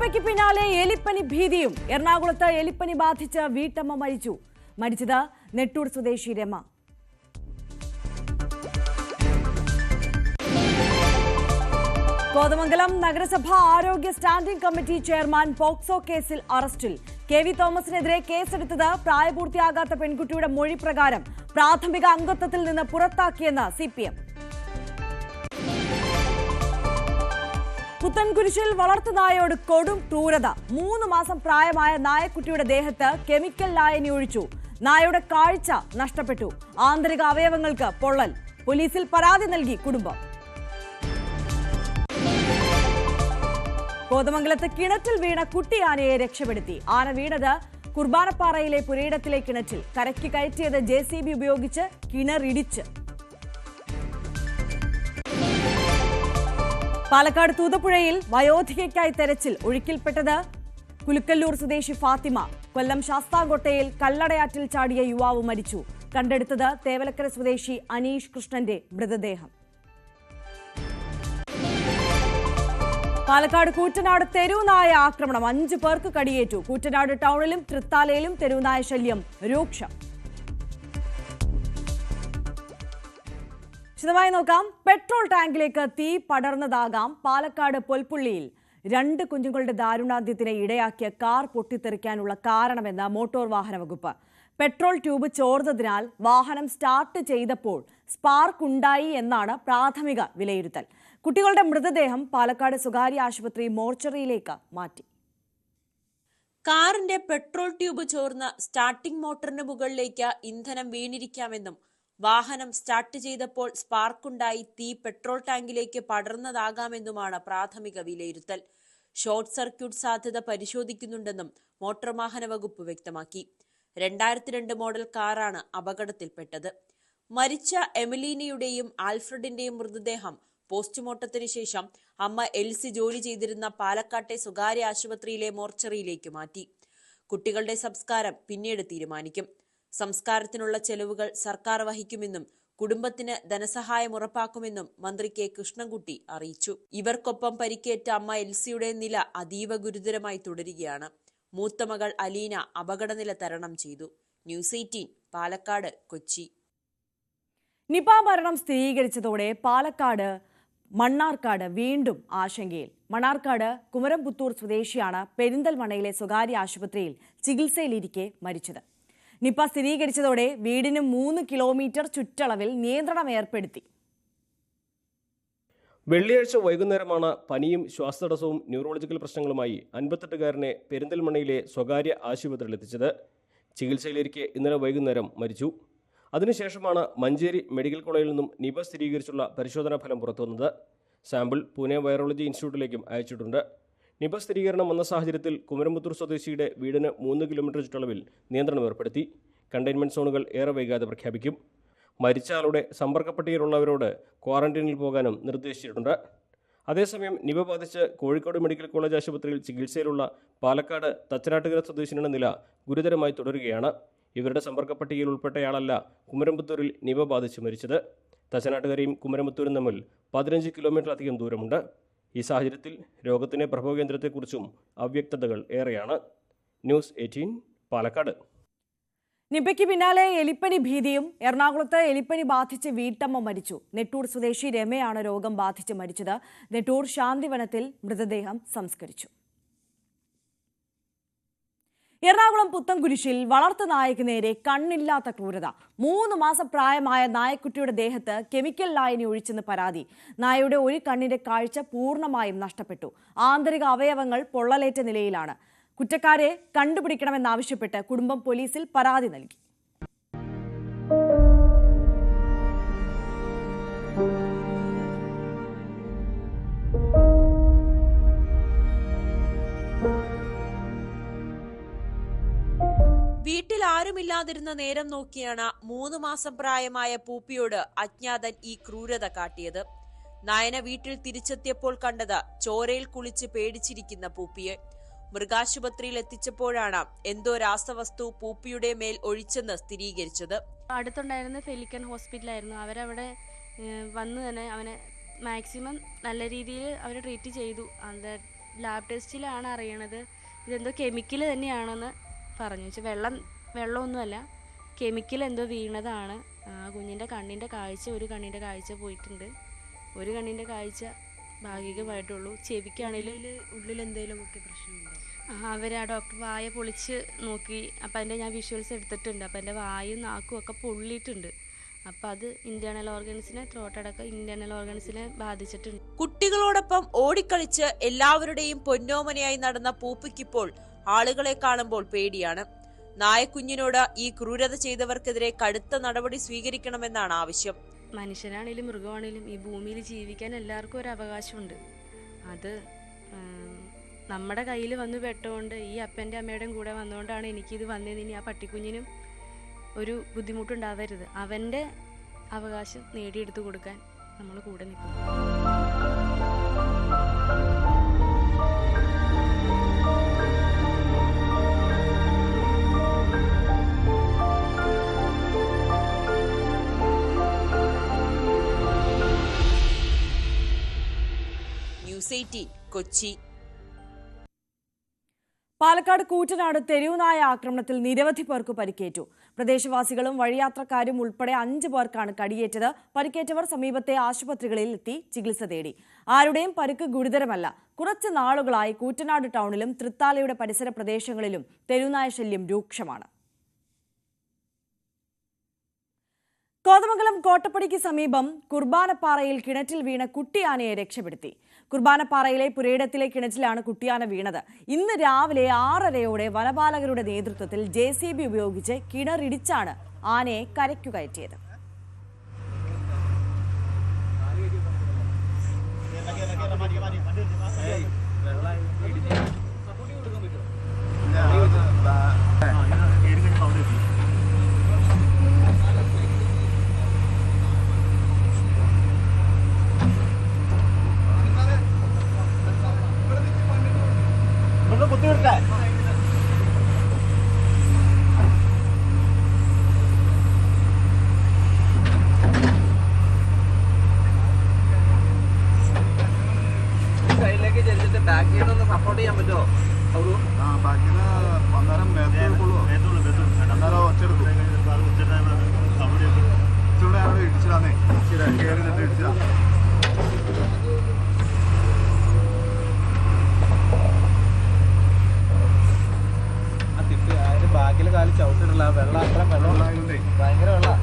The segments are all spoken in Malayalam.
നിപ്പയ്ക്ക് പിന്നാലെ എലിപ്പനി ഭീതിയും. എറണാകുളത്ത് എലിപ്പനി ബാധിച്ച് വീട്ടമ്മ മരിച്ചു. മരിച്ചത് നെട്ടൂർ സ്വദേശി രമ. കോതമംഗലം നഗരസഭ ആരോഗ്യ സ്റ്റാൻഡിംഗ് കമ്മിറ്റി ചെയർമാൻ പോക്സോ കേസിൽ അറസ്റ്റിൽ. കെ വി തോമസിനെതിരെ കേസെടുത്തത് പ്രായപൂർത്തിയാകാത്ത പെൺകുട്ടിയുടെ മൊഴി പ്രകാരം പ്രാഥമിക അംഗത്വത്തിൽ നിന്ന് പുറത്താക്കിയെന്ന് സി പുത്തൻകുരിശിൽ വളർത്തുനായോട് കൊടും ക്രൂരത. മൂന്ന് മാസം പ്രായമായ നായക്കുട്ടിയുടെ ദേഹത്ത് കെമിക്കൽ ലായനി ഒഴിച്ചു. നായയുടെ കാഴ്ച നഷ്ടപ്പെട്ടു. ആന്തരിക അവയവങ്ങൾക്ക് പൊള്ളൽ. പോലീസിൽ പരാതി നൽകി കുടുംബം. കോതമംഗലത്ത് കിണറ്റിൽ വീണ കുട്ടി ആനയെ രക്ഷപ്പെടുത്തി. ആന വീണത് കുർബാനപ്പാറയിലെ പുരയിടത്തിലെ കിണറ്റിൽ. കരയ്ക്ക് കയറ്റിയത് ജെ ഉപയോഗിച്ച് കിണറിടിച്ച്. പാലക്കാട് തൂതപ്പുഴയിൽ വയോധികയ്ക്കായി തെരച്ചിൽ ഒഴുക്കിൽപ്പെട്ടത് കുലുക്കല്ലൂർ സ്വദേശി ഫാത്തിമ. കൊല്ലം ശാസ്താംകോട്ടയിൽ കല്ലടയാറ്റിൽ ചാടിയ യുവാവ് മരിച്ചു. കണ്ടെടുത്തത് തേവലക്കര സ്വദേശി അനീഷ് കൃഷ്ണന്റെ മൃതദേഹം. പാലക്കാട് കൂറ്റനാട് തെരുവുനായ ആക്രമണം. അഞ്ചു പേർക്ക് കടിയേറ്റു. കൂറ്റനാട് ടൗണിലും തൃത്താലയിലും തെരുവുനായ ശല്യം രൂക്ഷം. വിശദമായി നോക്കാം. പെട്രോൾ ടാങ്കിലേക്ക് തീ പടർന്നതാകാം പാലക്കാട് പൊൽപ്പുള്ളിയിൽ. രണ്ട് കുഞ്ഞുങ്ങളുടെ ദാരുണാന്ത്യത്തിന് ഇടയാക്കിയ കാർ പൊട്ടിത്തെറിക്കാനുള്ള കാരണമെന്ന് മോട്ടോർ വാഹന വകുപ്പ്. പെട്രോൾ ട്യൂബ് ചോർന്നതിനാൽ വാഹനം സ്റ്റാർട്ട് ചെയ്തപ്പോൾ സ്പാർക്ക് ഉണ്ടായി എന്നാണ് പ്രാഥമിക വിലയിരുത്തൽ. കുട്ടികളുടെ മൃതദേഹം പാലക്കാട് സ്വകാര്യ ആശുപത്രി മോർച്ചറിയിലേക്ക് മാറ്റി. കാറിന്റെ പെട്രോൾ ട്യൂബ് ചോർന്ന് സ്റ്റാർട്ടിംഗ് മോട്ടറിന് മുകളിലേക്ക് ഇന്ധനം വീണിരിക്കാമെന്നും വാഹനം സ്റ്റാർട്ട് ചെയ്തപ്പോൾ സ്പാർക്കുണ്ടായി തീ പെട്രോൾ ടാങ്കിലേക്ക് പടർന്നതാകാമെന്നുമാണ് പ്രാഥമിക വിലയിരുത്തൽ. ഷോർട്ട് സർക്യൂട്ട് സാധ്യത പരിശോധിക്കുന്നുണ്ടെന്നും മോട്ടോർ വാഹന വകുപ്പ് വ്യക്തമാക്കി. രണ്ടായിരത്തി രണ്ട് മോഡൽ കാറാണ് അപകടത്തിൽപ്പെട്ടത്. മരിച്ച എമിലീനയുടെയും ആൽഫ്രഡിന്റെയും മൃതദേഹം പോസ്റ്റ്മോർട്ടത്തിന് ശേഷം അമ്മ എൽസി ജോലി ചെയ്തിരുന്ന പാലക്കാട്ടെ സ്വകാര്യ ആശുപത്രിയിലെ മോർച്ചറിയിലേക്ക് മാറ്റി. കുട്ടികളുടെ സംസ്കാരം പിന്നീട് തീരുമാനിക്കും. സംസ്കാരത്തിനുള്ള ചെലവുകൾ സർക്കാർ വഹിക്കുമെന്നും കുടുംബത്തിന് ധനസഹായം ഉറപ്പാക്കുമെന്നും മന്ത്രി കെ കൃഷ്ണൻകുട്ടി അറിയിച്ചു. ഇവർക്കൊപ്പം പരിക്കേറ്റ അമ്മ എൽസിയുടെ നില അതീവ ഗുരുതരമായി തുടരുകയാണ്. മൂത്ത മകൾ അലീന അപകടനില തരണം ചെയ്തു. News eighteen Palakkad Kochi. Nipah മരണം സ്ഥിരീകരിച്ചതോടെ പാലക്കാട് മണ്ണാർക്കാട് വീണ്ടും ആശങ്കയിൽ. മണ്ണാർക്കാട് കുമരംപുത്തൂർ സ്വദേശിയാണ് പെരിന്തൽമണ്ണയിലെ സ്വകാര്യ ആശുപത്രിയിൽ ചികിത്സയിലിരിക്കെ മരിച്ചത്. നിപ സ്ഥിരീകരിച്ചതോടെ വീടിന് മൂന്ന് കിലോമീറ്റർ ചുറ്റളവിൽ നിയന്ത്രണം ഏർപ്പെടുത്തി. വെള്ളിയാഴ്ച വൈകുന്നേരമാണ് പനിയും ശ്വാസതടസ്സവും ന്യൂറോളജിക്കൽ പ്രശ്നങ്ങളുമായി അൻപത്തെട്ടുകാരനെ പെരിന്തൽമണ്ണയിലെ സ്വകാര്യ ആശുപത്രിയിൽ എത്തിച്ചത്. ചികിത്സയിലിരിക്കെ ഇന്നലെ വൈകുന്നേരം മരിച്ചു. അതിനുശേഷമാണ് മഞ്ചേരി മെഡിക്കൽ കോളേജിൽ നിന്നും നിപ സ്ഥിരീകരിച്ചുള്ള പരിശോധനാ ഫലം പുറത്തുവന്നത്. സാമ്പിൾ പൂനെ വൈറോളജി ഇൻസ്റ്റിറ്റ്യൂട്ടിലേക്കും അയച്ചിട്ടുണ്ട്. നിപ സ്ഥിരീകരണം വന്ന സാഹചര്യത്തിൽ കുമരമ്പത്തൂർ സ്വദേശിയുടെ വീടിന് മൂന്ന് കിലോമീറ്റർ ചുറ്റളവിൽ നിയന്ത്രണം ഏർപ്പെടുത്തി. കണ്ടെയ്ൻമെന്റ് സോണുകൾ ഏറെ വൈകാതെ പ്രഖ്യാപിക്കും. മരിച്ച ആളുടെ സമ്പർക്ക ക്വാറന്റൈനിൽ പോകാനും നിർദ്ദേശിച്ചിട്ടുണ്ട്. അതേസമയം നിപ ബാധിച്ച് കോഴിക്കോട് മെഡിക്കൽ കോളേജ് ആശുപത്രിയിൽ ചികിത്സയിലുള്ള പാലക്കാട് തച്ചനാട്ടുകര സ്വദേശിനിയുടെ നില ഗുരുതരമായി തുടരുകയാണ്. ഇവരുടെ സമ്പർക്ക പട്ടികയിൽ ഉൾപ്പെട്ടയാളല്ല കുമരമ്പത്തൂരിൽ നിപ ബാധിച്ച് മരിച്ചത്. തച്ചനാട്ടുകരയും കുമരമ്പത്തൂരും തമ്മിൽ പതിനഞ്ച് കിലോമീറ്ററിലധികം ദൂരമുണ്ട്. ഈ സാഹചര്യത്തിൽ രോഗത്തിന്റെ പ്രഭവകേന്ദ്രത്തെക്കുറിച്ചും അവ്യക്തതകൾ ഏറെയാണ്. News eighteen Palakkad. നിപയ്ക്ക് പിന്നാലെ എലിപ്പനി ഭീതിയും എറണാകുളത്ത് എലിപ്പനി ബാധിച്ച് വീട്ടമ്മ മരിച്ചു. നെട്ടൂർ സ്വദേശി രമയാണ് രോഗം ബാധിച്ച് മരിച്ചത്. നെട്ടൂർ ശാന്തിവനത്തിൽ മൃതദേഹം സംസ്കരിച്ചു. എറണാകുളം പുത്തൻകുരിശിൽ വളർത്തു നായക്ക് നേരെ കണ്ണില്ലാത്ത ക്രൂരത. മൂന്ന് മാസം പ്രായമായ നായക്കുട്ടിയുടെ ദേഹത്ത് കെമിക്കൽ ലായനി ഒഴിച്ചെന്ന് പരാതി. നായയുടെ ഒരു കണ്ണിന്റെ കാഴ്ച പൂർണമായും നഷ്ടപ്പെട്ടു. ആന്തരിക അവയവങ്ങൾ പൊള്ളലേറ്റ നിലയിലാണ്. കുറ്റക്കാരെ കണ്ടുപിടിക്കണമെന്നാവശ്യപ്പെട്ട് കുടുംബം പോലീസിൽ പരാതി നൽകി. ആരുമില്ലാതിരുന്ന നേരം നോക്കിയാണ് മൂന്ന് മാസം പ്രായമായ പൂപ്പിയോട് അജ്ഞാതൻ ഈ ക്രൂരത കാട്ടിയത്. നയന വീട്ടിൽ തിരിച്ചെത്തിയപ്പോൾ കണ്ടത് ചോരയിൽ കുളിച്ച് പേടിച്ചിരിക്കുന്ന പൂപ്പിയെ. മൃഗാശുപത്രിയിൽ എത്തിച്ചപ്പോഴാണ് എന്തോ രാസവസ്തു പൂപ്പിയുടെ മേൽ ഒഴിച്ചെന്ന് സ്ഥിരീകരിച്ചത്. അടുത്തുണ്ടായിരുന്ന ഫെലിക്കൻ ഹോസ്പിറ്റലായിരുന്നു അവരവിടെ വന്ന് തന്നെ അവനെ മാക്സിമം നല്ല രീതിയിൽ അവർ ട്രീറ്റ് ചെയ്തു. അത് ലാബ് ടെസ്റ്റിലാണ് അറിയണത്. ഇതെന്തോ കെമിക്കൽ തന്നെയാണെന്ന് പറഞ്ഞു. വെച്ചാൽ വെള്ളം വെള്ളമൊന്നുമല്ല. കെമിക്കൽ എന്തോ വീണതാണ്. ആ കുഞ്ഞിന്റെ കണ്ണിന്റെ കാഴ്ച ഒരു കണ്ണിന്റെ കാഴ്ച പോയിട്ടുണ്ട്. ഒരു കണ്ണിന്റെ കാഴ്ച ഭാഗികമായിട്ടുള്ളൂ. ചെവിക്കാണെങ്കിൽ ഉള്ളിൽ എന്തെങ്കിലും ഒക്കെ പ്രശ്നമുണ്ടോ അവർ ആ ഡോക്ടർ വായ പൊളിച്ച് നോക്കി. അപ്പം അതിന്റെ ഞാൻ വിഷ്വൽസ് എടുത്തിട്ടുണ്ട്. അപ്പം എന്റെ വായും നാക്കും ഒക്കെ പൊള്ളിയിട്ടുണ്ട്. അപ്പം അത് ഇന്റേർണൽ ഓർഗൻസിനെ ത്രോട്ടടക്കം ഇന്റേണൽ ഓർഗൻസിനെ ബാധിച്ചിട്ടുണ്ട്. കുട്ടികളോടൊപ്പം ഓടിക്കളിച്ച് എല്ലാവരുടെയും പൊന്നോമനയായി നടന്ന പൂപ്പിക്കിപ്പോൾ ആളുകളെ കാണുമ്പോൾ പേടിയാണ്. നായക്കുഞ്ഞിനോട് ഈ ക്രൂരത ചെയ്തവർക്കെതിരെ കടുത്ത നടപടി സ്വീകരിക്കണമെന്നാണ് ആവശ്യം. മനുഷ്യനാണേലും മൃഗമാണേലും ഈ ഭൂമിയിൽ ജീവിക്കാൻ എല്ലാവർക്കും ഒരു അവകാശമുണ്ട്. അത് നമ്മുടെ കയ്യിൽ വന്നു പെട്ടുകൊണ്ട് ഈ അപ്പന്റെ അമ്മയുടെയും കൂടെ വന്നുകൊണ്ടാണ് എനിക്കിത് വന്നതിന് ആ പട്ടിക്കുഞ്ഞിനും ഒരു ബുദ്ധിമുട്ടുണ്ടാവരുത്. അവന്റെ അവകാശം നേടിയെടുത്തു കൊടുക്കാൻ നമ്മൾ കൂടെ നിൽക്കും എയ്റ്റീൻ കൊച്ചി. പാലക്കാട് കൂറ്റനാട് തെരുവുനായ ആക്രമണത്തിൽ നിരവധി പേർക്ക് പരിക്കേറ്റു. പ്രദേശവാസികളും വഴിയാത്രക്കാരും ഉൾപ്പെടെ അഞ്ച് പേർക്കാണ് കടിയേറ്റത്. പരിക്കേറ്റവർ സമീപത്തെ ആശുപത്രികളിൽ എത്തി ചികിത്സ തേടി. ആരുടെയും പരുക്ക് ഗുരുതരമല്ല. കുറച്ച് നാളുകളായി കൂറ്റനാട് ടൗണിലും തൃത്താലയുടെ പരിസര പ്രദേശങ്ങളിലും തെരുവുനായ ശല്യം രൂക്ഷമാണ്. കോതമംഗലം കോട്ടപ്പടിക്ക് സമീപം കുർബാനപ്പാറയിൽ കിണറ്റിൽ വീണ കുട്ടിയാനയെ രക്ഷപ്പെടുത്തി. കുർബാനപ്പാറയിലെ പുരയിടത്തിലെ കിണറ്റിലാണ് കുട്ടിയാന വീണത്. ഇന്ന് രാവിലെ ആറരയോടെ വനപാലകരുടെ നേതൃത്വത്തിൽ ജെ സി ബി ഉപയോഗിച്ച് കിണറിടിച്ചാണ് ആനയെ കരയ്ക്കു കയറ്റിയത്. സൈഡിലേക്ക് ചെരിച്ചിട്ട് ബാക്ക് സൈഡ് ഒന്ന് സപ്പോർട്ട് ചെയ്യാൻ പറ്റുമോ ഒരു ആ ബാക്കിന് അന്നേരം മേത്തോട്ട് കൊള്ളുവോ അന്നേരം ഒച്ചെടുക്കും ഇച്ചിരി അവിടെ ഇടിച്ചിടാന്നേ കയറി നിന്നിട്ട് ഇടിച്ചിടാം ആ തിട്ട് അതിന്റെ ബാക്കിൽ കാൽ ചവിട്ടിട്ടില്ല വെള്ളം അത്ര വെള്ളം വെള്ളമായതുകൊണ്ടേ ഭയങ്കര വെള്ളം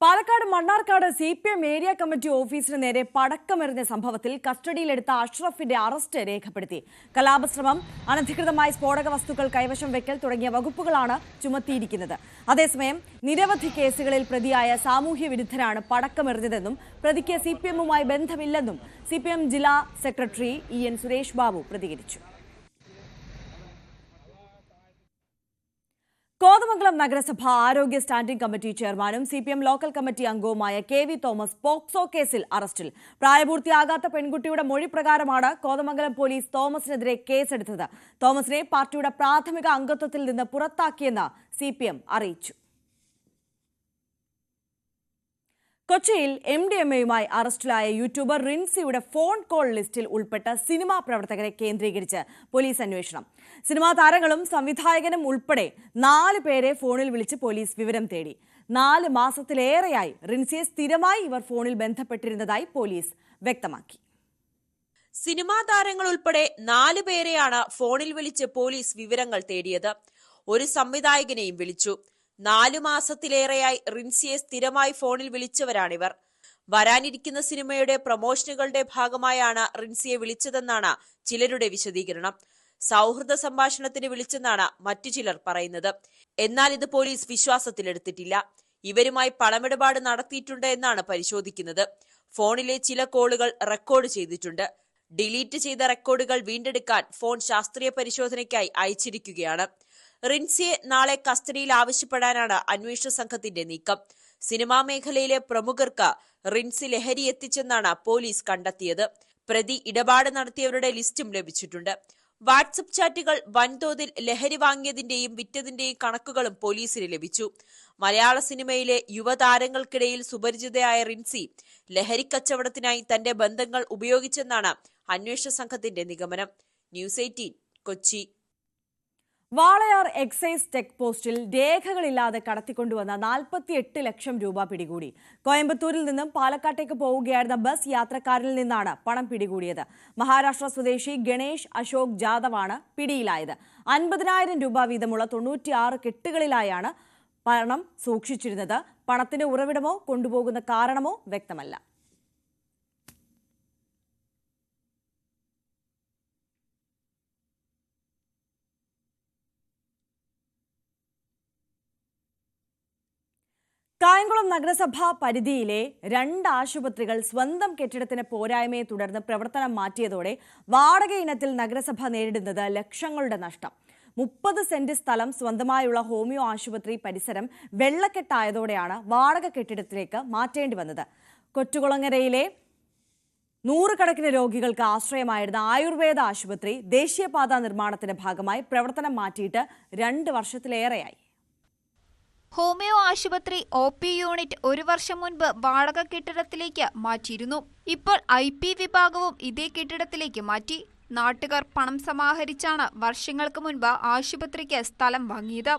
Palakkad Mannarkkad C P M area committee ഓഫീസിന് നേരെ പടക്കമെറിഞ്ഞ സംഭവത്തിൽ കസ്റ്റഡിയിലെടുത്ത അഷ്റഫിന്റെ അറസ്റ്റ് രേഖപ്പെടുത്തി. കലാപശ്രമം അനധികൃതമായി സ്ഫോടക വസ്തുക്കൾ കൈവശം വെക്കൽ തുടങ്ങിയ വകുപ്പുകളാണ് ചുമത്തിയിരിക്കുന്നത്. അതേസമയം നിരവധി കേസുകളിൽ പ്രതിയായ സാമൂഹ്യ വിരുദ്ധരാണ് പടക്കമെറിഞ്ഞതെന്നും പ്രതിക്ക് സി പി എമ്മുമായി ബന്ധമില്ലെന്നും സി പി എം ജില്ലാ secretary E N Suresh Babu പ്രതികരിച്ചു. കോതമംഗലം നഗരസഭ ആരോഗ്യ സ്റ്റാൻഡിംഗ് കമ്മിറ്റി ചെയർമാനും C P M local committee അംഗവുമായ കെ വി തോമസ് പോക്സോ കേസിൽ അറസ്റ്റിൽ. പ്രായപൂർത്തിയാകാത്ത പെൺകുട്ടിയുടെ മൊഴി പ്രകാരമാണ് കോതമംഗലം പോലീസ് തോമസിനെതിരെ കേസെടുത്തത്. തോമസിനെ പാർട്ടിയുടെ പ്രാഥമിക അംഗത്വത്തിൽ നിന്ന് പുറത്താക്കിയെന്ന് സി അറിയിച്ചു. കൊച്ചിയിൽ എം ഡി എം എയുമായി അറസ്റ്റിലായ യൂട്യൂബർ റിൻസിയുടെ ഫോൺ കോൾ ലിസ്റ്റിൽ ഉൾപ്പെട്ട സിനിമാ പ്രവർത്തകരെ കേന്ദ്രീകരിച്ച് പോലീസ് അന്വേഷണം. സിനിമാ താരങ്ങളും സംവിധായകനും ഉൾപ്പെടെ നാല് പേരെ ഫോണിൽ വിളിച്ച് പോലീസ് വിവരം തേടി. നാല് മാസത്തിലേറെയായി റിൻസിയെ സ്ഥിരമായി ഇവർ ഫോണിൽ ബന്ധപ്പെട്ടിരുന്നതായി പോലീസ് വ്യക്തമാക്കി. സിനിമാ താരങ്ങൾ ഉൾപ്പെടെ നാല് പേരെയാണ് ഫോണിൽ വിളിച്ച് പോലീസ് വിവരങ്ങൾ തേടിയത്. ഒരു സംവിധായകനെയും വിളിച്ചു. നാലു മാസത്തിലേറെയായി റിൻസിയെ സ്ഥിരമായി ഫോണിൽ വിളിച്ചവരാണിവർ. വരാനിരിക്കുന്ന സിനിമയുടെ പ്രൊമോഷനുകളുടെ ഭാഗമായാണ് റിൻസിയെ വിളിച്ചതെന്നാണ് ചിലരുടെ വിശദീകരണം. സൗഹൃദ സംഭാഷണത്തിന് വിളിച്ചെന്നാണ് മറ്റു ചിലർ പറയുന്നത്. എന്നാൽ ഇത് പോലീസ് വിശ്വാസത്തിലെടുത്തിട്ടില്ല ഇവരുമായി പണമിടപാട് നടത്തിയിട്ടുണ്ട് എന്നാണ് പരിശോധിക്കുന്നത്. ഫോണിലെ ചില കോളുകൾ റെക്കോർഡ് ചെയ്തിട്ടുണ്ട്. ഡിലീറ്റ് ചെയ്ത റെക്കോർഡുകൾ വീണ്ടെടുക്കാൻ ഫോൺ ശാസ്ത്രീയ പരിശോധനയ്ക്കായി അയച്ചിരിക്കുകയാണ്. റിൻസിയെ നാളെ കസ്റ്റഡിയിൽ ആവശ്യപ്പെടാനാണ് അന്വേഷണ സംഘത്തിന്റെ നീക്കം. സിനിമാ മേഖലയിലെ പ്രമുഖർക്ക് റിൻസി ലഹരി എത്തിച്ചെന്നാണ് പോലീസ് കണ്ടെത്തിയത്. പ്രതി ഇടപാട് നടത്തിയവരുടെ ലിസ്റ്റും ലഭിച്ചിട്ടുണ്ട്. വാട്സപ്പ് ചാറ്റുകൾ വൻതോതിൽ ലഹരി വാങ്ങിയതിന്റെയും വിറ്റതിന്റെയും കണക്കുകളും പോലീസിന് ലഭിച്ചു. മലയാള സിനിമയിലെ യുവതാരങ്ങൾക്കിടയിൽ സുപരിചിതയായ റിൻസി ലഹരി കച്ചവടത്തിനായി തന്റെ ബന്ധങ്ങൾ ഉപയോഗിച്ചെന്നാണ് അന്വേഷണ സംഘത്തിന്റെ നിഗമനം. News eighteen Kochi. Walayar excise tech പോസ്റ്റിൽ രേഖകളില്ലാതെ കടത്തിക്കൊണ്ടുവന്ന നാൽപ്പത്തിയെട്ട് ലക്ഷം രൂപ പിടികൂടി. കോയമ്പത്തൂരിൽ നിന്നും പാലക്കാട്ടേക്ക് പോവുകയായിരുന്ന ബസ് യാത്രക്കാരിൽ നിന്നാണ് പണം പിടികൂടിയത്. മഹാരാഷ്ട്ര സ്വദേശി ഗണേഷ് അശോക് ജാദവാണ് പിടിയിലായത്. അൻപതിനായിരം രൂപ വീതമുള്ള തൊണ്ണൂറ്റിയാറ് കെട്ടുകളിലായാണ് പണം സൂക്ഷിച്ചിരുന്നത്. പണത്തിന്റെ ഉറവിടമോ കൊണ്ടുപോകുന്ന കാരണമോ വ്യക്തമല്ല. കായംകുളം നഗരസഭാ പരിധിയിലെ രണ്ട് ആശുപത്രികൾ സ്വന്തം കെട്ടിടത്തിന് പോരായ്മയെ തുടർന്ന് പ്രവർത്തനം മാറ്റിയതോടെ വാടക ഇനത്തിൽ നഗരസഭ നേരിടുന്നത് ലക്ഷങ്ങളുടെ നഷ്ടം. മുപ്പത് സെന്റ് സ്ഥലം സ്വന്തമായുള്ള ഹോമിയോ ആശുപത്രി പരിസരം വെള്ളക്കെട്ടായതോടെയാണ് വാടക കെട്ടിടത്തിലേക്ക് മാറ്റേണ്ടി വന്നത്. കൊറ്റുകുളങ്ങരയിലെ നൂറുകണക്കിന് രോഗികൾക്ക് ആശ്രയമായിരുന്ന ആയുർവേദ ആശുപത്രി ദേശീയപാത നിർമ്മാണത്തിന്റെ ഭാഗമായി പ്രവർത്തനം മാറ്റിയിട്ട് രണ്ട് വർഷത്തിലേറെയായി. ഹോമിയോ ആശുപത്രി ഒ പി യൂണിറ്റ് ഒരു വർഷം മുൻപ് വാടക കെട്ടിടത്തിലേക്ക് മാറ്റിയിരുന്നു. ഇപ്പോൾ ഐ പി വിഭാഗവും ഇതേ കെട്ടിടത്തിലേക്ക് മാറ്റി. നാട്ടുകാർ പണം സമാഹരിച്ചാണ് വർഷങ്ങൾക്ക് മുൻപ് ആശുപത്രിക്ക് സ്ഥലം വാങ്ങിയത്.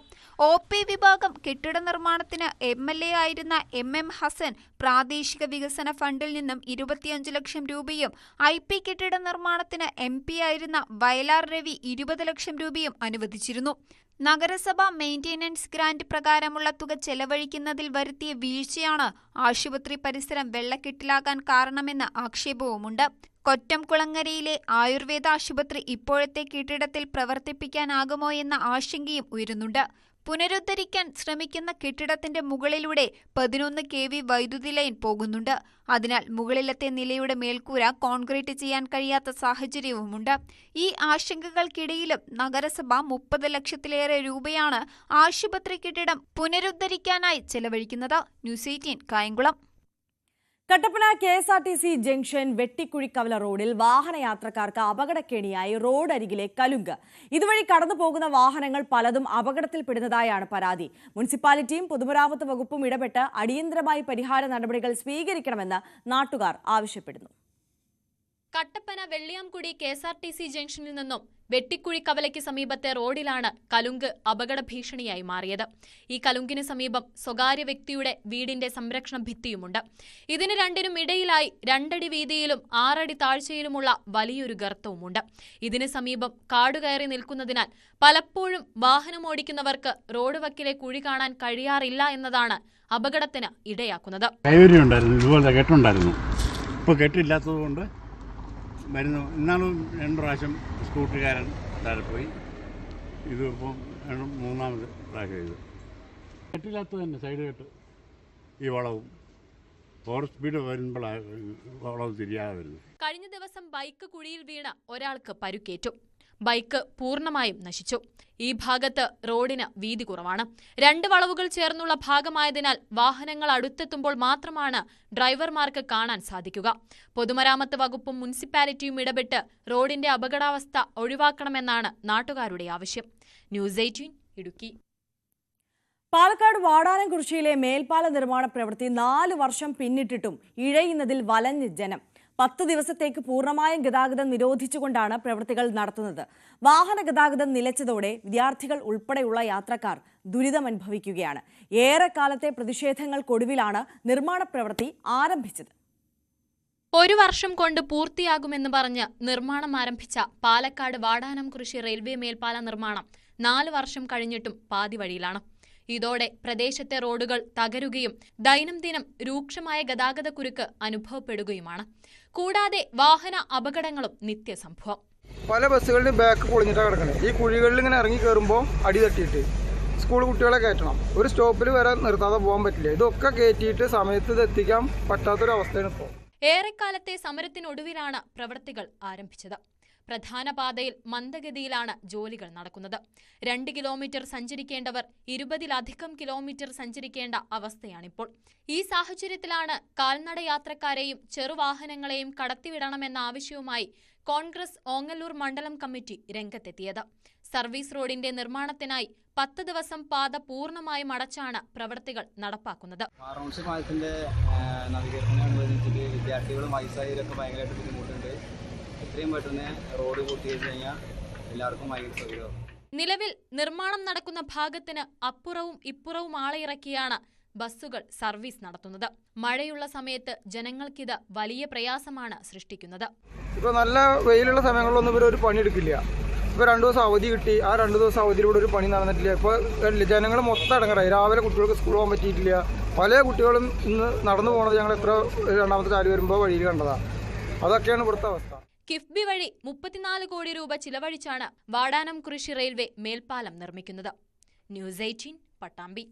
ഒ പി വിഭാഗം കെട്ടിട നിർമ്മാണത്തിന് എം എൽ എ ആയിരുന്ന എം എം ഹസൻ പ്രാദേശിക വികസന ഫണ്ടിൽ നിന്നും ഇരുപത്തിയഞ്ച് ലക്ഷം രൂപയും ഐ പി കെട്ടിട നിർമ്മാണത്തിന് എം പി ആയിരുന്ന വയലാർ രവി ഇരുപത് ലക്ഷം രൂപയും അനുവദിച്ചിരുന്നു. നഗരസഭ മെയിന്റനൻസ് ഗ്രാന്റ് പ്രകാരമുള്ള തുക ചെലവഴിക്കുന്നതിൽ വരുത്തിയ വീഴ്ചയാണ് ആശുപത്രി പരിസരം വെള്ളക്കെട്ടിലാകാൻ കാരണമെന്ന് ആക്ഷേപവുമുണ്ട്. കൊറ്റംകുളങ്ങരയിലെ ആയുർവേദ ആശുപത്രി ഇപ്പോഴത്തെ കെട്ടിടത്തിൽ പ്രവർത്തിപ്പിക്കാനാകുമോ എന്ന ആശങ്കയും ഉയരുന്നുണ്ട്. പുനരുദ്ധരിക്കാൻ ശ്രമിക്കുന്ന കെട്ടിടത്തിന്റെ മുകളിലൂടെ പതിനൊന്ന് കെ വി വൈദ്യുതി ലൈൻ പോകുന്നുണ്ട്. അതിനാൽ മുകളിലത്തെ നിലയുടെ മേൽക്കൂര കോൺക്രീറ്റ് ചെയ്യാൻ കഴിയാത്ത സാഹചര്യവുമുണ്ട്. ഈ ആശങ്കകൾക്കിടയിലും നഗരസഭ മുപ്പത് ലക്ഷത്തിലേറെ രൂപയാണ് ആശുപത്രി കെട്ടിടം പുനരുദ്ധരിക്കാനായി ചെലവഴിക്കുന്നത്. News eighteen Kayamkulam. Kattappana K S R T C junction Vettikuzhikkavala റോഡിൽ വാഹനയാത്രക്കാർക്ക് അപകടക്കേണിയായി റോഡ് അരികിലെ കലുങ്ക്. ഇതുവഴി കടന്നു പോകുന്ന വാഹനങ്ങൾ പലതും അപകടത്തിൽപ്പെടുന്നതായാണ് പരാതി. മുനിസിപ്പാലിറ്റിയും പൊതുമരാമത്ത് വകുപ്പും ഇടപെട്ട് അടിയന്തരമായി പരിഹാര നടപടികൾ സ്വീകരിക്കണമെന്ന് നാട്ടുകാർ ആവശ്യപ്പെടുന്നു. Kattappana Velliyamkudi K S R T C ജംഗ്ഷനിൽ നിന്നും വെട്ടിക്കുഴി കവലയ്ക്ക് സമീപത്തെ റോഡിലാണ് കലുങ്ക് അപകട ഭീഷണിയായി മാറിയത്. ഈ കലുങ്കിന് സമീപം സ്വകാര്യ വ്യക്തിയുടെ വീടിന്റെ സംരക്ഷണ ഭിത്തിയുമുണ്ട്. ഇതിന് രണ്ടിനും ഇടയിലായി രണ്ടടി വീതിയിലും ആറടി താഴ്ചയിലുമുള്ള വലിയൊരു ഗർത്തവുമുണ്ട്. ഇതിന് സമീപം കാടുകയറി നിൽക്കുന്നതിനാൽ പലപ്പോഴും വാഹനമോടിക്കുന്നവർക്ക് റോഡ് വക്കിലെ കുഴി കാണാൻ കഴിയാറില്ല എന്നതാണ് അപകടത്തിന് ഇടയാക്കുന്നത്. ഇപ്പോൾ കെട്ടില്ലാത്തത് വരുന്നു. ഇന്നാളും രണ്ട് പ്രാവശ്യം സ്കൂട്ടുകാരൻ താഴെ പോയി. ഇതിപ്പം മൂന്നാമത് പ്രാവശ്യം ഇത്. കെട്ടില്ലാത്ത തന്നെ സൈഡ് കെട്ട്. ഈ വളവും. സ്പീഡ് വരുമ്പോഴാണ് വളവ് തിരിയാതെ വരുന്നത്. കഴിഞ്ഞ ദിവസം ബൈക്ക് കുഴിയിൽ വീണ ഒരാൾക്ക് പരുക്കേറ്റു. ബൈക്ക് പൂർണമായും നശിച്ചു. ഈ ഭാഗത്ത് റോഡിന് വീതി കുറവാണ്. രണ്ട് വളവുകൾ ചേർന്നുള്ള ഭാഗമായതിനാൽ വാഹനങ്ങൾ അടുത്തെത്തുമ്പോൾ മാത്രമാണ് ഡ്രൈവർമാർക്ക് കാണാൻ സാധിക്കുക. പൊതുമരാമത്ത് വകുപ്പും മുനിസിപ്പാലിറ്റിയും ഇടപെട്ട് റോഡിന്റെ അപകടാവസ്ഥ ഒഴിവാക്കണമെന്നാണ് നാട്ടുകാരുടെ ആവശ്യം. News eighteen Idukki. പാലക്കാട് വാടാനംകുറിശ്ശിയിലെ മേൽപ്പാല നിർമ്മാണ പ്രവൃത്തി നാല് വർഷം പിന്നിട്ടിട്ടും ഇഴയുന്നതിൽ വലഞ്ഞ് ജനം. പത്ത് ദിവസത്തേക്ക് പൂർണമായും ഗതാഗതം നിരോധിച്ചുകൊണ്ടാണ് പ്രവൃത്തികൾ നടത്തുന്നത്. വാഹന ഗതാഗതം നിലച്ചതോടെ വിദ്യാർത്ഥികൾ ഉൾപ്പെടെയുള്ള യാത്രക്കാർ ദുരിതമനുഭവിക്കുകയാണ്. ഏറെക്കാലത്തെ പ്രതിഷേധങ്ങൾക്കൊടുവിലാണ് നിർമ്മാണ പ്രവൃത്തി ആരംഭിച്ചത്. ഒരു വർഷം കൊണ്ട് പൂർത്തിയാകുമെന്ന് പറഞ്ഞ് നിർമ്മാണം ആരംഭിച്ച പാലക്കാട് വാടാനം കൃഷി റെയിൽവേ മേൽപ്പാല നിർമ്മാണം നാല് വർഷം കഴിഞ്ഞിട്ടും പാതി വഴിയിലാണ്. ഇതോടെ പ്രദേശത്തെ റോഡുകൾ തകരുകയും ദൈനംദിനം രൂക്ഷമായ ഗതാഗതക്കുരുക്ക് അനുഭവപ്പെടുകയുമാണ്. കൂടാതെ വാഹന അപകടങ്ങളും നിത്യസംഭവം. പല ബസ്സുകളിലും ബാക്ക് പൊളിഞ്ഞിട്ടാണ് കിടക്കുന്നത് ഈ കുഴികളിൽ ഇങ്ങനെ ഇറങ്ങി കയറുമ്പോൾ അടി തട്ടിയിട്ട് സ്കൂൾ കുട്ടികളെ കയറ്റണം. ഒരു സ്റ്റോപ്പിൽ വരെ നിർത്താതെ പോകാൻ പറ്റില്ല. ഇതൊക്കെ കയറ്റിയിട്ട് സമയത്ത് ഇത് എത്തിക്കാൻ പറ്റാത്തൊരു അവസ്ഥയാണ് ഇപ്പോൾ ഏറെക്കാലത്തെ സമരത്തിനൊടുവിലാണ് പ്രവൃത്തികൾ ആരംഭിച്ചത്. പ്രധാന പാതയിൽ മന്ദഗതിയിലാണ് ജോലികൾ നടക്കുന്നത്. രണ്ട് കിലോമീറ്റർ സഞ്ചരിക്കേണ്ടവർ ഇരുപതിലധികം കിലോമീറ്റർ സഞ്ചരിക്കേണ്ട അവസ്ഥയാണിപ്പോൾ. ഈ സാഹചര്യത്തിലാണ് കാൽനട യാത്രക്കാരെയും ചെറുവാഹനങ്ങളെയും കടത്തിവിടണമെന്ന ആവശ്യവുമായി കോൺഗ്രസ് ഓങ്ങല്ലൂർ മണ്ഡലം കമ്മിറ്റി രംഗത്തെത്തിയത്. സർവീസ് റോഡിന്റെ നിർമ്മാണത്തിനായി പത്ത് ദിവസം പാത പൂർണമായും അടച്ചാണ് പ്രവൃത്തികൾ നടപ്പാക്കുന്നത്. വിദ്യാർത്ഥികളും എത്രയും പെട്ടെന്ന് റോഡ് പൂർത്തീകരിച്ച് കഴിഞ്ഞാൽ എല്ലാവർക്കും ഭയങ്കര സൗകര്യമാകും നിലവിൽ നിർമ്മാണം നടക്കുന്ന ഭാഗത്തിന് അപ്പുറവും ഇപ്പുറവും ആളെ ഇറക്കിയാണ് ബസ്സുകൾ സർവീസ് നടത്തുന്നത്. മഴയുള്ള സമയത്ത് ജനങ്ങൾക്കിത് വലിയ പ്രയാസമാണ് സൃഷ്ടിക്കുന്നത്. ഇപ്പോൾ നല്ല വെയിലുള്ള സമയങ്ങളിലൊന്നും ഇവർ ഒരു പണി എടുക്കില്ല ഇപ്പോൾ രണ്ട് ദിവസം അവധി കിട്ടി. ആ രണ്ട് ദിവസം അവധിയിലൂടെ ഒരു പണി നടന്നിട്ടില്ല. ഇപ്പോൾ ജനങ്ങൾ മൊത്തം അടങ്ങറായി. രാവിലെ കുട്ടികൾക്ക് സ്കൂൾ പോകാൻ പറ്റിയിട്ടില്ല. പല കുട്ടികളും ഇന്ന് നടന്നു പോകുന്നത് ഞങ്ങൾ എത്ര രണ്ടാമത്തെ ചാൽ വരുമ്പോൾ വഴിയിൽ കണ്ടതാണ് അതൊക്കെയാണ് ഇവിടുത്തെ അവസ്ഥ. കിഫ്ബി വഴി മുപ്പത്തിനാല് കോടി രൂപ ചിലവഴിച്ചാണ് വാടാനം കൃഷി റെയിൽവേ മേൽപ്പാലം നിർമ്മിക്കുന്നത്. News eighteen Pattambi.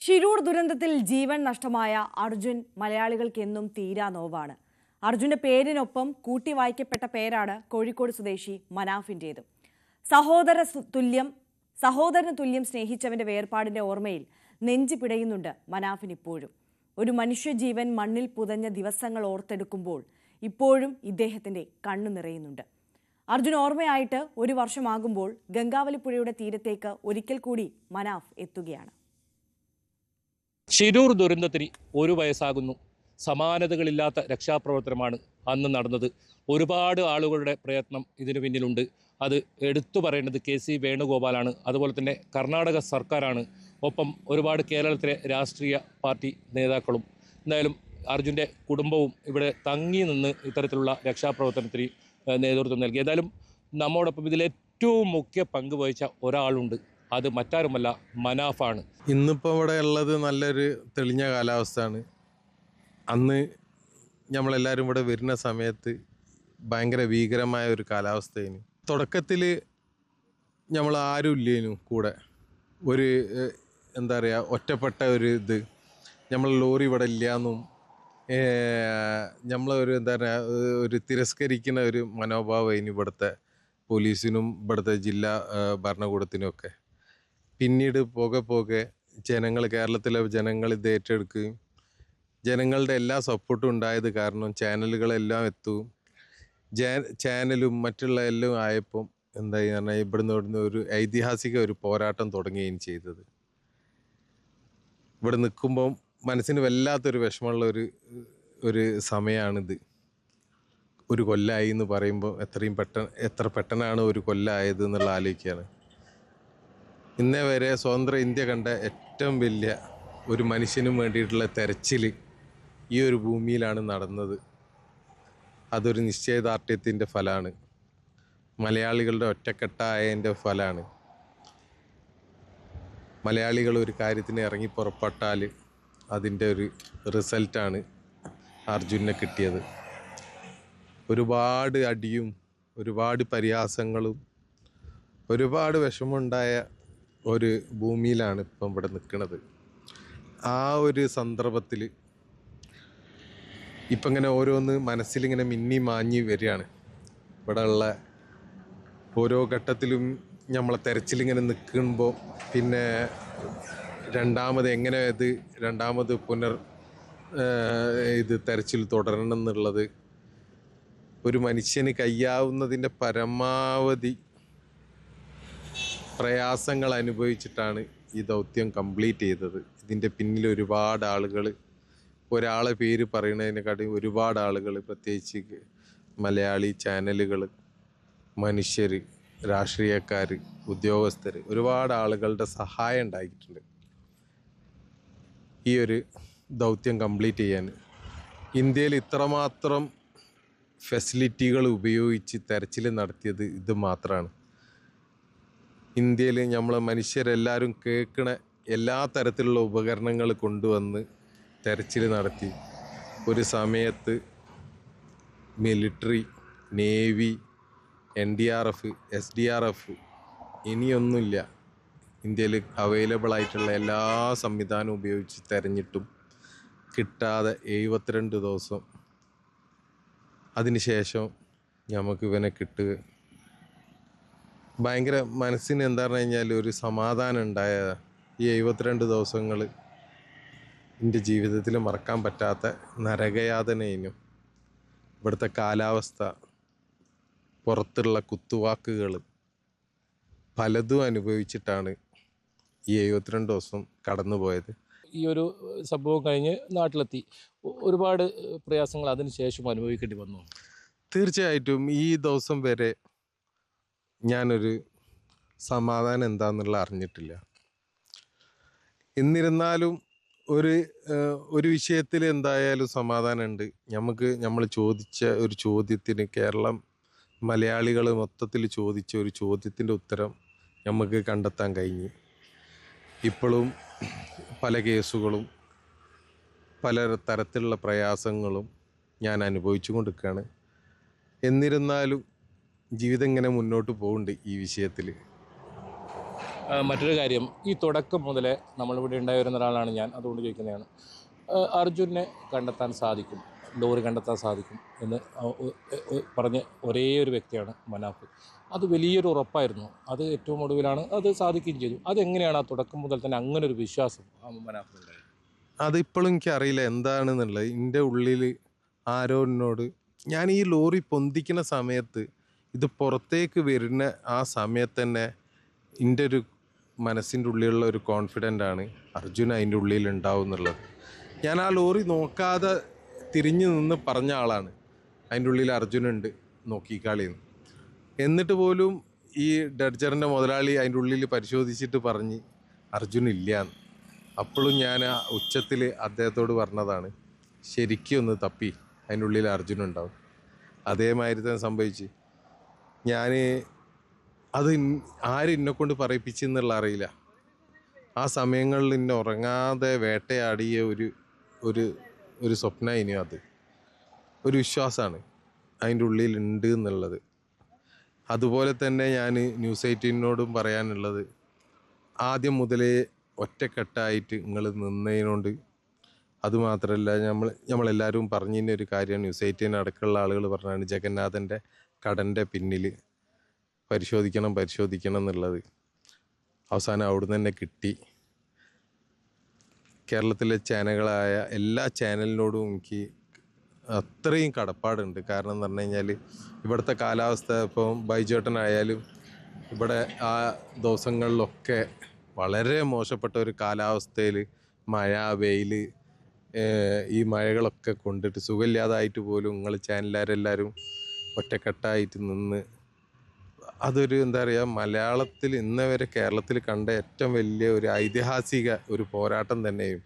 ഷിരൂർ ദുരന്തത്തിൽ ജീവൻ നഷ്ടമായ അർജുൻ മലയാളികൾക്ക് എന്നും തീരാ നോവാണ്. അർജുന്റെ പേരിനൊപ്പം കൂട്ടി വായിക്കപ്പെട്ട പേരാണ് കോഴിക്കോട് സ്വദേശി മനാഫിന്റേതും സഹോദര തുല്യം സഹോദരന് തുല്യം സ്നേഹിച്ചവന്റെ വേർപാടിന്റെ ഓർമ്മയിൽ നെഞ്ചു പിടയുന്നുണ്ട് മനാഫിൻ ഇപ്പോഴും ഒരു മനുഷ്യജീവൻ മണ്ണിൽ പുതഞ്ഞ ദിവസങ്ങൾ ഓർത്തെടുക്കുമ്പോൾ ഇപ്പോഴും ഇദ്ദേഹത്തിന്റെ കണ്ണു നിറയുന്നുണ്ട്. അർജുൻ ഓർമ്മയായിട്ട് ഒരു വർഷമാകുമ്പോൾ ഗംഗാവലിപ്പുഴയുടെ തീരത്തേക്ക് ഒരിക്കൽ കൂടി മനാഫ് എത്തുകയാണ്. ഷിരൂർ ദുരന്തത്തിന് ഒരു വയസ്സാകുന്നു. സമാനതകളില്ലാത്ത രക്ഷാപ്രവർത്തനമാണ് അന്ന് നടന്നത്. ഒരുപാട് ആളുകളുടെ പ്രയത്നം ഇതിനു പിന്നിലുണ്ട്. അത് എടുത്തു പറയേണ്ടത് കെ സി വേണുഗോപാലാണ്. അതുപോലെ തന്നെ കർണാടക സർക്കാരാണ്. ഒപ്പം ഒരുപാട് കേരളത്തിലെ രാഷ്ട്രീയ പാർട്ടി നേതാക്കളും. എന്തായാലും അർജുന്റെ കുടുംബവും ഇവിടെ തങ്ങി നിന്ന് ഇത്തരത്തിലുള്ള രക്ഷാപ്രവർത്തനത്തിന് നേതൃത്വം നൽകി. ഏതായാലും നമ്മോടൊപ്പം ഇതിൽ ഏറ്റവും മുഖ്യ പങ്ക് വഹിച്ച ഒരാളുണ്ട്. അത് മറ്റാരുമല്ല മനാഫാണ്. ഇന്നിപ്പോൾ ഇവിടെ ഉള്ളത് നല്ലൊരു തെളിഞ്ഞ കാലാവസ്ഥയാണ്. അന്ന് നമ്മളെല്ലാവരും ഇവിടെ വരുന്ന സമയത്ത് ഭയങ്കര ഭീകരമായ ഒരു കാലാവസ്ഥയിന് തുടക്കത്തിൽ നമ്മൾ ആരും ഇല്ലേനു കൂടെ. ഒരു എന്താ പറയുക ഒറ്റപ്പെട്ട ഒരു ഇത്. നമ്മൾ ലോറി ഇവിടെ ഇല്ലയെന്നും നമ്മളൊരു എന്താ പറയുക ഒരു തിരസ്കരിക്കുന്ന ഒരു മനോഭാവമായിരുന്നു ഇവിടുത്തെ പോലീസിനും ഇവിടുത്തെ ജില്ലാ ഭരണകൂടത്തിനും ഒക്കെ. പിന്നീട് പോകെ പോകെ ജനങ്ങൾ കേരളത്തിലെ ജനങ്ങൾ ഇത് ഏറ്റെടുക്കുകയും ജനങ്ങളുടെ എല്ലാ സപ്പോർട്ടും ഉണ്ടായത് കാരണം ചാനലുകളെല്ലാം എത്തും. ജാ- ചാനലും മറ്റുള്ള എല്ലാം ആയപ്പം എന്താ പറഞ്ഞാൽ ഇവിടുന്ന് ഇവിടുന്ന് ഒരു ഐതിഹാസിക ഒരു പോരാട്ടം തുടങ്ങുകയും ചെയ്തത്. ഇവിടെ നിൽക്കുമ്പം മനസ്സിന് വല്ലാത്തൊരു വിഷമമുള്ള ഒരു ഒരു സമയമാണിത്. ഒരു കൊല്ലായി എന്ന് പറയുമ്പോൾ എത്രയും പെട്ടെന്ന് എത്ര പെട്ടെന്നാണ് ഒരു കൊല്ലമായത് എന്നുള്ള ആലോചിക്കുകയാണ്. ഇന്നേ വരെ സ്വതന്ത്ര ഇന്ത്യ കണ്ട ഏറ്റവും വലിയ ഒരു മനുഷ്യനും വേണ്ടിയിട്ടുള്ള തെരച്ചിൽ ഈ ഒരു ഭൂമിയിലാണ് നടന്നത്. അതൊരു നിശ്ചയദാർഢ്യത്തിന്റെ ഫലമാണ്. മലയാളികളുടെ ഒറ്റക്കെട്ടായതിന്റെ ഫലമാണ്. മലയാളികൾ ഒരു കാര്യത്തിന് ഇറങ്ങി പുറപ്പെട്ടാൽ അതിന്റെ ഒരു റിസൾട്ടാണ് അർജുനെ കിട്ടിയത്. ഒരുപാട് അടിയും ഒരുപാട് പരിഹാസങ്ങളും ഒരുപാട് വിഷമമുണ്ടായ ഒരു ഭൂമിയിലാണ് ഇപ്പം ഇവിടെ നിൽക്കുന്നത്. ആ ഒരു സന്ദർഭത്തിൽ ഇപ്പം ഇങ്ങനെ ഓരോന്ന് മനസ്സിലിങ്ങനെ മിന്നി മാഞ്ഞി വരികയാണ്. ഇവിടെ ഉള്ള ഓരോ ഘട്ടത്തിലും നമ്മളെ തെരച്ചിലിങ്ങനെ നിൽക്കുമ്പോൾ പിന്നെ രണ്ടാമത് എങ്ങനെ ഇത് രണ്ടാമത് പുനർ ഇത് തെരച്ചിൽ തുടരണം എന്നുള്ളത് ഒരു മനുഷ്യന് കയ്യാവുന്നതിന്റെ പരമാവധി പ്രയാസങ്ങൾ അനുഭവിച്ചിട്ടാണ് ഈ ദൗത്യം കംപ്ലീറ്റ് ചെയ്തത്. ഇതിന്റെ പിന്നിൽ ഒരുപാട് ആളുകൾ ഒരാളെ പേര് പറയുന്നതിനെക്കാട്ടി ഒരുപാട് ആളുകൾ പ്രത്യേകിച്ച് മലയാളി ചാനലുകൾ മനുഷ്യർ രാഷ്ട്രീയക്കാർ ഉദ്യോഗസ്ഥർ ഒരുപാട് ആളുകളുടെ സഹായം ഉണ്ടായിട്ടുണ്ട്. ഈ ഒരു ദൗത്യം കംപ്ലീറ്റ് ചെയ്യാൻ. ഇന്ത്യയിൽ ഇത്രമാത്രം ഫെസിലിറ്റികൾ ഉപയോഗിച്ച് തെരച്ചിൽ നടത്തിയത് ഇത് മാത്രമാണ് ഇന്ത്യയിൽ നമ്മൾ മനുഷ്യരെല്ലാവരും കേൾക്കണ എല്ലാ തരത്തിലുള്ള ഉപകരണങ്ങൾ കൊണ്ടുവന്ന് തെരച്ചിൽ നടത്തി. ഒരു സമയത്ത് military navy N D R F S D R F ഇനിയൊന്നുമില്ല. ഇന്ത്യയിൽ അവൈലബിൾ ആയിട്ടുള്ള എല്ലാ സംവിധാനവും ഉപയോഗിച്ച് തെരഞ്ഞിട്ടും കിട്ടാതെ എഴുപത്തിരണ്ട് ദിവസം അതിനുശേഷം നമുക്ക് ഇവനെ കിട്ടുക ഭയങ്കര മനസ്സിന് എന്താ പറഞ്ഞു കഴിഞ്ഞാൽ ഒരു സമാധാനം ഉണ്ടായ ഈ എഴുപത്തിരണ്ട് ദിവസങ്ങൾ എന്റെ ജീവിതത്തിൽ മറക്കാൻ പറ്റാത്ത നരകയാതനയിനും ഇവിടുത്തെ കാലാവസ്ഥ പുറത്തുള്ള കുത്തുവാക്കുകൾ പലതും അനുഭവിച്ചിട്ടാണ് ഈ എഴുപത്തിരണ്ട് ദിവസം കടന്നുപോയത്. ഈ ഒരു സംഭവം കഴിഞ്ഞ് നാട്ടിലെത്തി. ഒരുപാട് പ്രയാസങ്ങൾ അതിനുശേഷം അനുഭവിക്കേണ്ടി വന്നു. തീർച്ചയായിട്ടും ഈ ദിവസം വരെ ഞാനൊരു സമാധാനം എന്താന്നുള്ള അറിഞ്ഞിട്ടില്ല. എന്നിരുന്നാലും ഒരു ഒരു വിഷയത്തിൽ എന്തായാലും സമാധാനമുണ്ട്. നമുക്ക് നമ്മൾ ചോദിച്ച ഒരു ചോദ്യത്തിന് കേരളം മലയാളികൾ മൊത്തത്തിൽ ചോദിച്ച ഒരു ചോദ്യത്തിന്റെ ഉത്തരം നമുക്ക് കണ്ടെത്താൻ കഴിഞ്ഞു. ഇപ്പോഴും പല കേസുകളും പല തരത്തിലുള്ള പ്രയാസങ്ങളും ഞാൻ അനുഭവിച്ചു കൊണ്ടിരിക്കുകയാണ് എന്നിരുന്നാലും ജീവിതം ഇങ്ങനെ മുന്നോട്ട് പോകുന്നുണ്ട് ഈ വിഷയത്തിൽ മറ്റൊരു കാര്യം ഈ തുടക്കം മുതലേ നമ്മളിവിടെ ഉണ്ടായി വരുന്ന ഒരാളാണ് ഞാൻ അതുകൊണ്ട് ചോദിക്കുന്നതാണ്. അർജുനെ കണ്ടെത്താൻ സാധിക്കും. ലോറി കണ്ടെത്താൻ സാധിക്കും എന്ന് പറഞ്ഞ ഒരേ ഒരു വ്യക്തിയാണ് മനാഫ്. അത് വലിയൊരു ഉറപ്പായിരുന്നു. അത് ഏറ്റവും ഒടുവിലാണ് അത് സാധിക്കുകയും ചെയ്തു. അതെങ്ങനെയാണ് ആ തുടക്കം മുതൽ തന്നെ അങ്ങനെ ഒരു വിശ്വാസം മനാഫിനുണ്ടായത് അതിപ്പോഴും എനിക്കറിയില്ല എന്താണെന്നുള്ളത്. എന്റെ ഉള്ളിൽ ആരോ എന്നോട് ഞാൻ ഈ ലോറി പൊന്തിക്കുന്ന സമയത്ത് ഇത് പുറത്തേക്ക് വരുന്ന ആ സമയത്ത് തന്നെ എന്റെ ഒരു മനസ്സിന്റെ ഉള്ളിലുള്ള ഒരു കോൺഫിഡന്റ് ആണ് അർജുൻ അതിന്റെ ഉള്ളിൽ ഉണ്ടാവും എന്നുള്ളത് ഞാൻ ആ ലോറി നോക്കാതെ തിരിഞ്ഞു നിന്ന് പറഞ്ഞ ആളാണ്. അതിന്റെ ഉള്ളിൽ അർജുനുണ്ട് നോക്കിക്കാളിന്ന്. എന്നിട്ട് പോലും ഈ ഡഡ്ജറിന്റെ മുതലാളി അതിന്റെ ഉള്ളിൽ പരിശോധിച്ചിട്ട് പറഞ്ഞ് അർജുൻ ഇല്ലയെന്ന് അപ്പോഴും ഞാൻ ആ ഉച്ചത്തിൽ അദ്ദേഹത്തോട് പറഞ്ഞതാണ് ശരിക്കും ഒന്ന് തപ്പി അതിന്റെ ഉള്ളിൽ അർജുൻ ഉണ്ടാവും അതേമാതിരി തന്നെ സംഭവിച്ച്. ഞാൻ അത് ആരും എന്നെ കൊണ്ട് പറയിപ്പിച്ചെന്നുള്ള അറിയില്ല. ആ സമയങ്ങളിൽ ഇന്നെ ഉറങ്ങാതെ വേട്ടയാടിയ ഒരു ഒരു ഒരു സ്വപ്ന ഇനി അത്. ഒരു വിശ്വാസമാണ്. അതിന്റെ ഉള്ളിൽ ഉണ്ട് എന്നുള്ളത്. അതുപോലെ തന്നെ ഞാൻ ന്യൂസ് എയ്റ്റീനോടും പറയാനുള്ളത് ആദ്യം മുതലേ ഒറ്റക്കെട്ടായിട്ട് നിങ്ങൾ നിന്നതിനോണ്ട് അതുമാത്രമല്ല നമ്മൾ നമ്മളെല്ലാവരും പറഞ്ഞതിന്റെ ഒരു കാര്യമാണ് ന്യൂസ് എയ്റ്റീൻ അടക്കമുള്ള ആളുകൾ പറഞ്ഞാണ് ജഗന്നാഥന്റെ കടന്റെ പിന്നിൽ പരിശോധിക്കണം പരിശോധിക്കണം എന്നുള്ളത്. അവസാനം അവിടുന്ന് തന്നെ കിട്ടി. കേരളത്തിലെ ചാനലുകളായ എല്ലാ ചാനലിനോടും എനിക്ക് അത്രയും കടപ്പാടുണ്ട്. കാരണം എന്ന് പറഞ്ഞു കഴിഞ്ഞാൽ ഇവിടുത്തെ കാലാവസ്ഥ ഇപ്പം ബൈജേട്ടനായാലും ഇവിടെ ആ ദിവസങ്ങളിലൊക്കെ വളരെ മോശപ്പെട്ട ഒരു കാലാവസ്ഥയിൽ മഴ വെയിൽ ഈ മഴകളൊക്കെ കൊണ്ടിട്ട് സുഖമില്ലാതായിട്ട് പോലും നിങ്ങൾ ചാനലുകാരെല്ലാവരും ഒറ്റക്കെട്ടായിട്ട് നിന്ന് അതൊരു എന്താ പറയുക മലയാളത്തിൽ ഇന്ന് വരെ കേരളത്തിൽ കണ്ട ഏറ്റവും വലിയ ഒരു ഐതിഹാസിക ഒരു പോരാട്ടം തന്നെയും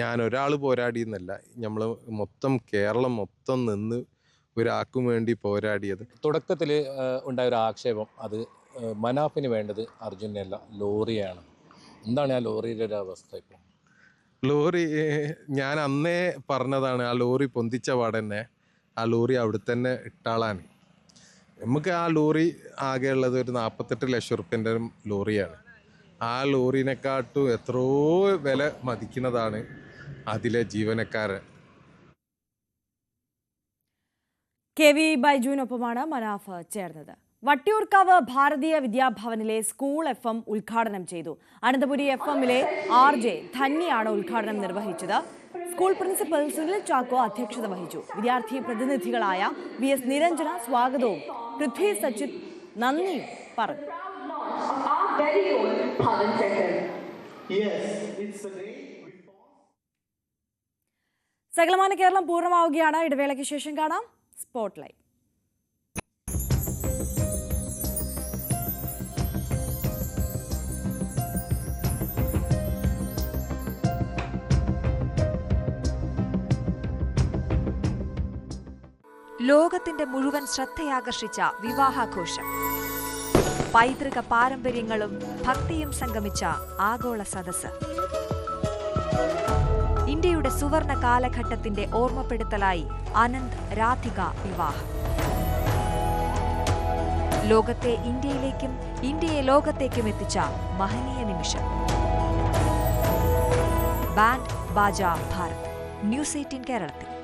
ഞാൻ ഒരാൾ പോരാടിയെന്നല്ല നമ്മൾ മൊത്തം കേരളം മൊത്തം നിന്ന് ഒരാൾക്കും വേണ്ടി പോരാടിയത്. തുടക്കത്തിൽ ഉണ്ടായ ഒരു ആക്ഷേപം അത് മനാഫിന് വേണ്ടത് അർജുനല്ല ലോറിയാണ്. എന്താണ് ആ ലോറിയുടെ ഒരു അവസ്ഥ ഇപ്പോൾ? ലോറി ഞാൻ അന്നേ പറഞ്ഞതാണ് ആ ലോറി പൊന്തിച്ച പാടന്നെ ആ ലോറി അവിടെ തന്നെ ഇട്ടാളാണ്. നമുക്ക് ആ ലോറി ആകെ ഉള്ളത് ഒരു നാൽപ്പത്തെട്ട് ലക്ഷം റുപ്യന്റെ ലോറിയാണ്. ആ ലോറിനെക്കാട്ടും എത്രയോ വില മതിക്കുന്നതാണ് അതിലെ ജീവനക്കാരൻ. കെ വി ബൈജുവിനൊപ്പമാണ് മനാഫ് ചേർന്നത്. വട്ടിയൂർക്കാവ് ഭാരതീയ വിദ്യാഭവനിലെ സ്കൂൾ എഫ് എം ഉദ്ഘാടനം ചെയ്തു. അനന്തപുരി എഫ് എമ്മിലെ ആർ ജെ ധന്യയാണ് ഉദ്ഘാടനം നിർവഹിച്ചത്. സ്കൂൾ പ്രിൻസിപ്പൽ സുനിൽ ചാക്കോ അധ്യക്ഷത വഹിച്ചു. വിദ്യാർത്ഥി പ്രതിനിധികളായ വി എസ് നിരഞ്ജന സ്വാഗതവും പൃഥ്വി സച്ചിത് നന്ദിയും പറഞ്ഞു. സകലമാന കേരളം പൂർണമാവുകയാണ്. ഇടവേളയ്ക്ക് ശേഷം കാണാം. സ്പോട്ട്ലൈറ്റ് ലോകത്തിന്റെ മുഴുവൻ ശ്രദ്ധയാകർഷിച്ച വിവാഹാഘോഷം. പൈതൃക പാരമ്പര്യങ്ങളും ഭക്തിയും സംഗമിച്ച ആഗോള സദസ് ഇന്ത്യയുടെ സുവർണ കാലഘട്ടത്തിന്റെ ഓർമ്മപ്പെടുത്തലായി അനന്ത് രാധിക വിവാഹം. ലോകത്തെ ഇന്ത്യയിലേക്കും ഇന്ത്യയെ ലോകത്തേക്കും എത്തിച്ച മഹനീയ നിമിഷം. Band baaja Bharat. News eighteen കേരളത്തിൽ.